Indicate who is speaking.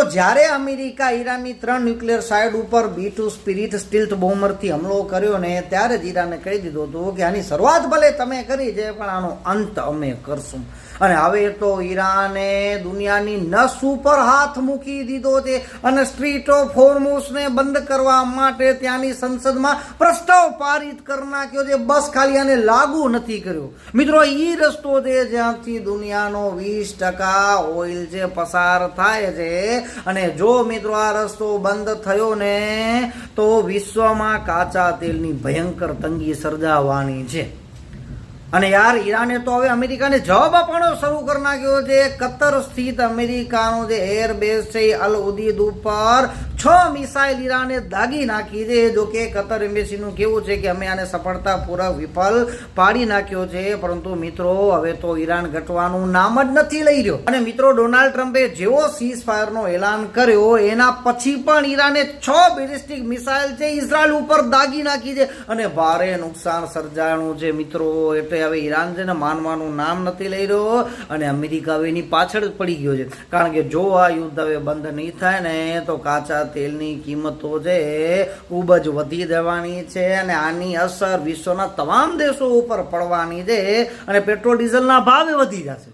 Speaker 1: તો જ્યારે અમેરિકા ઈરાનની ત્રણ ન્યુક્લિયર સાઇડ ઉપર બી ટુ સ્પિરિટ સ્ટીલ્થ બોમ્બરથી હમલો કર્યો ને ત્યારે જ ઈરાને કહી દીધું હતું કે આની શરૂઆત ભલે તમે કરી છે, પણ આનો અંત અમે કરશું. અને હવે તો ઈરાને દુનિયાની નસ ઉપર હાથ મૂકી દીધો છે અને સ્ટ્રીટ ઓફ હોર્મુસને બંધ કરવા માટે ત્યાંની સંસદમાં પ્રસ્તાવ પારિત કરી નાખ્યો છે. બસ ખાલી આને લાગુ નથી કર્યો. મિત્રો એ રસ્તો છે જ્યાંથી દુનિયાનો વીસ ટકા ઓઇલ જે પસાર થાય છે અને જો મિત્રો આ રસ્તો બંધ થયો ને, તો વિશ્વમાં કાચા તેલની ભયંકર તંગી સર્જાવાની છે. અને યાર, ઈરાને તો હવે અમેરિકાને જવાબ આપવાનો શરૂ કરી નાખ્યો છે. કતર સ્થિત અમેરિકાનો જે એરબેઝ છે અલ ઉદીદ ઉપર છ મિસાઇલ ઈરાને દાગી નાખી છે. જો કે કતર એમ્બેસીનું કેવું છે કે અમે આને સફળતાપૂર્વક વિફલ પાડી નાખ્યો છે. પરંતુ મિત્રો, હવે તો ઈરાન ઘટવાનું નામ જ નથી લઈ રહ્યો. અને મિત્રો, ડોનાલ્ડ ટ્રમ્પે જેવો સીઝ ફાયરનો એલાન કર્યો, એના પછી પણ ઈરાને છ બેલિસ્ટિક મિસાઇલ છે ઇઝરાયલ ઉપર દાગી નાખી છે. અને ભારે નુકસાન સર્જાણું છે મિત્રો. એટલે હવે ઈરાન છે ને માનવાનું નામ નથી લઈ રહ્યો અને અમેરિકા હવે એની પાછળ પડી ગયો છે. કારણ કે જો આ યુદ્ધ હવે બંધ નહીં થાય ને, તો કાચા તેલની કિંમતો છે ખૂબ જ વધી જવાની છે અને આની અસર વિશ્વના તમામ દેશો ઉપર પડવાની છે અને પેટ્રોલ ડીઝલના ભાવે વધી જશે.